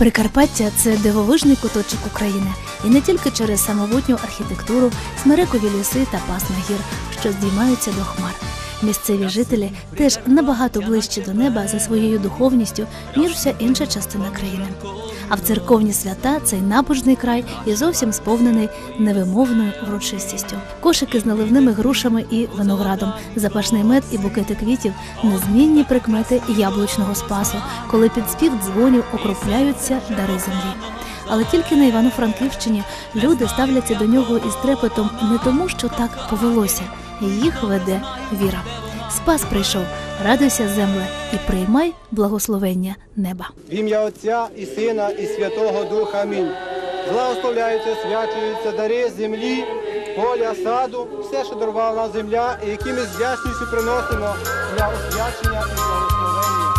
Прикарпаття це дивовижний куточок України, і не тільки через самобутню архітектуру, смерекові ліси та пасма гір, що здіймаються до хмар. Місцеві жителі теж набагато ближче до неба за своєю духовністю, ніж вся інша частина країни. А в церковні свята цей набожний край є зовсім сповнений невимовною врочистістю. Кошики з наливними грушами і виноградом, запашний мед і букети квітів, незмінні прикмети яблучного спасу, коли під спів дзвонів окропляються дари землі. Але тільки на Івано-Франківщині люди ставляться до нього із трепетом не тому, що так повелося, їх веде віра. Спас прийшов, радуйся, земле, і приймай благословення неба. В ім'я Отця і Сина, і Святого Духа. Амінь. Благословляються, свячуються дари землі, поля, саду, все, що дарувала нам земля, і які ми з вдячністю приносимо для освячення і благословення.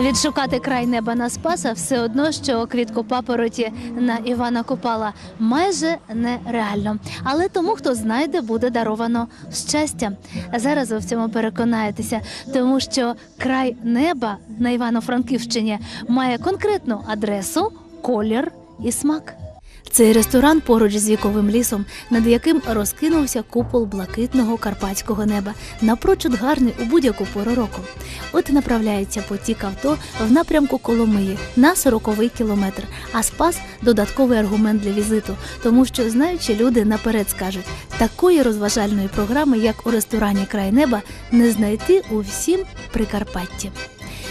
Відшукати край неба на Спаса все одно, що квітку папороті на Івана Купала майже нереально. Але тому, хто знайде, буде даровано щастя. Зараз ви в цьому переконаєтеся, тому що край неба на Івано-Франківщині має конкретну адресу, колір і смак. Цей ресторан поруч з віковим лісом, над яким розкинувся купол блакитного карпатського неба, напрочуд гарний у будь-яку пору року. От направляється потік авто в напрямку Коломиї на 40-й кілометр. А спас додатковий аргумент для візиту, тому що знаючи люди наперед скажуть, такої розважальної програми, як у ресторані Край неба, не знайти у всім Прикарпатті.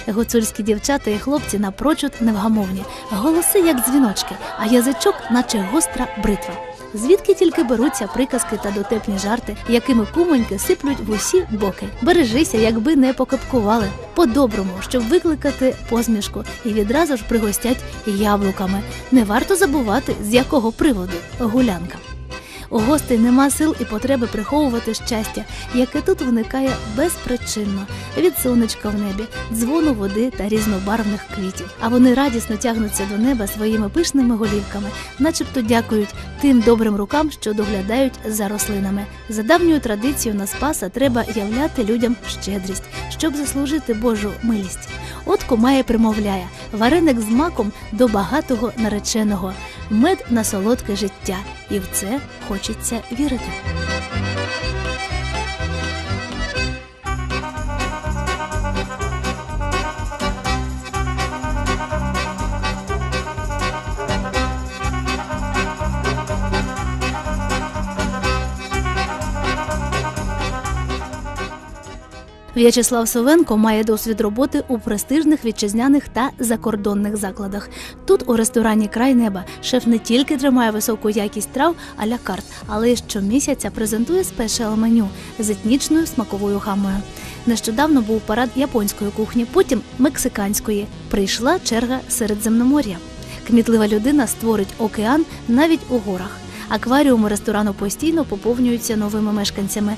Гуцульські дівчата і хлопці напрочуд невгамовні, голоси як дзвіночки, а язичок, наче гостра бритва. Звідки тільки беруться приказки та дотепні жарти, якими кумоньки сиплють в усі боки. Бережися, якби не покипкували. По-доброму, щоб викликати посмішку і відразу ж пригостять яблуками. Не варто забувати, з якого приводу гулянка. У гостей нема сил і потреби приховувати щастя, яке тут виникає безпричинно від сонечка в небі, дзвону води та різнобарвних квітів. А вони радісно тягнуться до неба своїми пишними голівками, начебто дякують тим добрим рукам, що доглядають за рослинами. За давньою традицією на Спаса треба являти людям щедрість, щоб заслужити Божу милість. От кумає примовляє вареник з маком до багатого нареченого, мед на солодке життя, і в це хочеться вірити. В'ячеслав Совенко має досвід роботи у престижних вітчизняних та закордонних закладах. Тут, у ресторані Край неба, шеф не тільки тримає високу якість трав а-ля карт, але й щомісяця презентує спешіал меню з етнічною смаковою гамою. Нещодавно був парад японської кухні, потім мексиканської. Прийшла черга Середземномор'я. Кмітлива людина створить океан навіть у горах. Акваріуми ресторану постійно поповнюються новими мешканцями.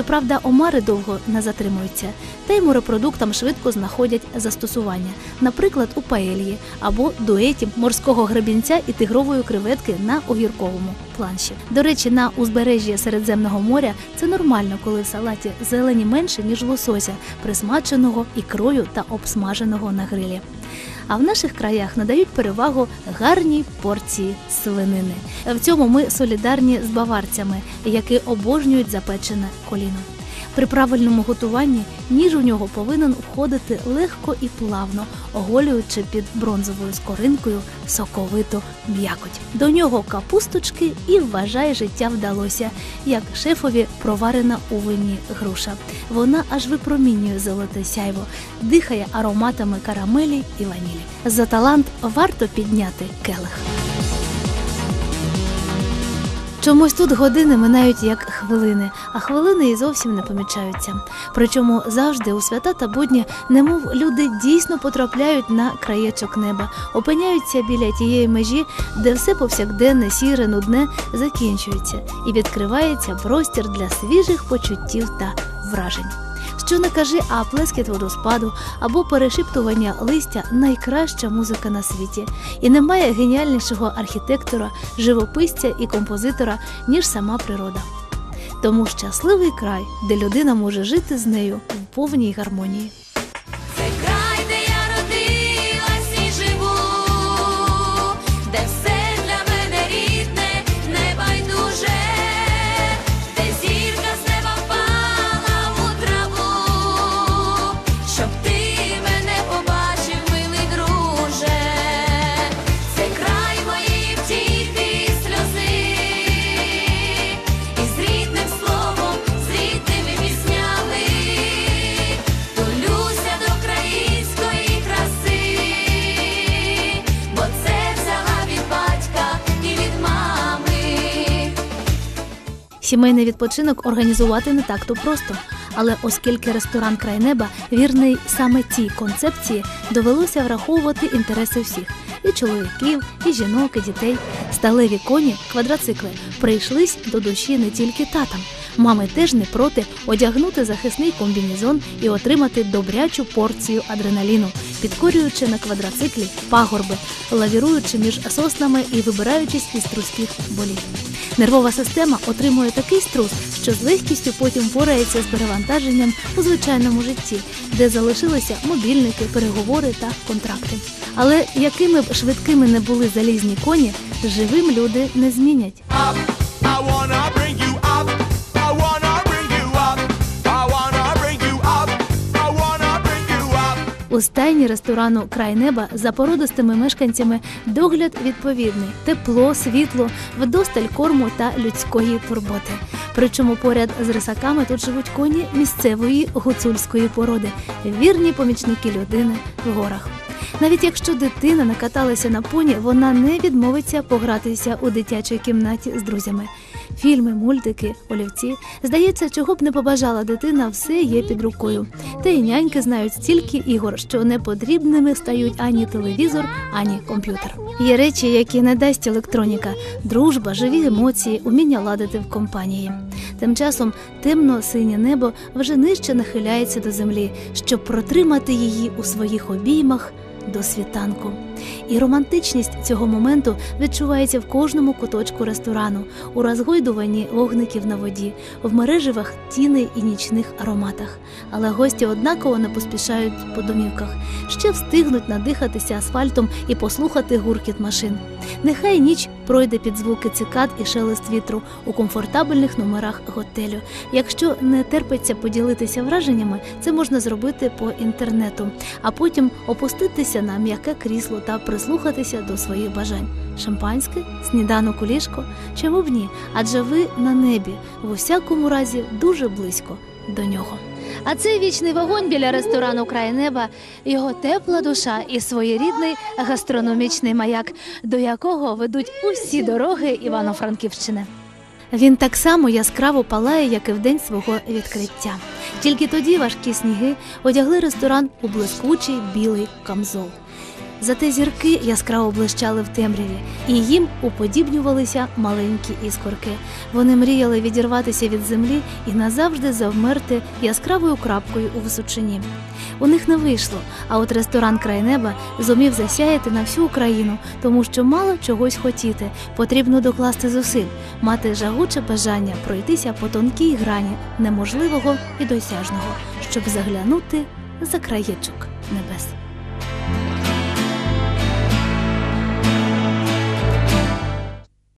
Щоправда, омари довго не затримуються, та й морепродуктам швидко знаходять застосування, наприклад, у паельї або дуеті морського гребінця і тигрової креветки на огірковому планші. До речі, на узбережжі Середземного моря це нормально, коли в салаті зелені менше ніж лосося, присмаченого ікрою та обсмаженого на грилі. А в наших краях надають перевагу гарній порції свинини. В цьому ми солідарні з баварцями, які обожнюють запечене коліно. При правильному готуванні ніж у нього повинен входити легко і плавно, оголюючи під бронзовою скоринкою соковиту м'якоть. До нього капусточки і вважай, життя вдалося, як шефові проварена у вині груша. Вона аж випромінює золоте сяйво, дихає ароматами карамелі і ванілі. За талант варто підняти келих. Чомусь тут години минають як хвилини, а хвилини і зовсім не помічаються. Причому завжди у свята та будні, немов люди дійсно потрапляють на краєчок неба, опиняються біля тієї межі, де все повсякденне, сіре, нудне закінчується, і відкривається простір для свіжих почуттів та вражень. Що не кажи, а плескіт водоспаду або перешиптування листя найкраща музика на світі. І немає геніальнішого архітектора, живописця і композитора, ніж сама природа. Тому щасливий край, де людина може жити з нею в повній гармонії. Сімейний відпочинок організувати не так то просто. Але оскільки ресторан край неба вірний саме цій концепції, довелося враховувати інтереси всіх і чоловіків, і жінок, і дітей. Сталеві коні, квадроцикли прийшлись до душі не тільки татам. Мами теж не проти одягнути захисний комбінезон і отримати добрячу порцію адреналіну, підкорюючи на квадроциклі пагорби, лавіруючи між соснами і вибираючись із труских боліт. Нервова система отримує такий струс, що з легкістю потім порається з перевантаженням у звичайному житті, де залишилися мобільники, переговори та контракти. Але якими б швидкими не були залізні коні, живим люди не змінять. У стайні ресторану Край неба за породистими мешканцями догляд відповідний, тепло, світло, вдосталь корму та людської турботи. Причому поряд з рисаками тут живуть коні місцевої гуцульської породи, вірні помічники людини в горах. Навіть якщо дитина накаталася на поні, вона не відмовиться погратися у дитячій кімнаті з друзями. Фільми, мультики, олівці. Здається, чого б не побажала дитина, все є під рукою. Та й няньки знають стільки ігор, що непотрібними стають ані телевізор, ані комп'ютер. Є речі, які не дасть електроніка: дружба, живі емоції, уміння ладити в компанії. Тим часом темно-синє небо вже нижче нахиляється до землі, щоб протримати її у своїх обіймах до світанку. І романтичність цього моменту відчувається в кожному куточку ресторану, у розгойдуванні вогників на воді, в мереживах тіней і нічних ароматах. Але гості однаково не поспішають по домівках, ще встигнуть надихатися асфальтом і послухати гуркіт машин. Нехай ніч пройде під звуки цикад і шелест вітру у комфортабельних номерах готелю. Якщо не терпиться поділитися враженнями, це можна зробити по інтернету, а потім опуститися на м'яке крісло та прислухатися до своїх бажань. Шампанське, сніданок у ліжко? Чому б ні? Адже ви на небі, в усякому разі дуже близько до нього. А цей вічний вогонь біля ресторану край неба, його тепла душа і своєрідний гастрономічний маяк, до якого ведуть усі дороги Івано-Франківщини. Він так само яскраво палає, як і в день свого відкриття. Тільки тоді важкі сніги одягли ресторан у блискучий білий камзол. Зате зірки яскраво блищали в темряві, і їм уподібнювалися маленькі іскорки. Вони мріяли відірватися від землі і назавжди завмерти яскравою крапкою у височині. У них не вийшло, а от ресторан край неба зумів засяяти на всю Україну, тому що мало чогось хотіти, потрібно докласти зусиль, мати жагуче бажання пройтися по тонкій грані неможливого і досяжного, щоб заглянути за краєчок небес.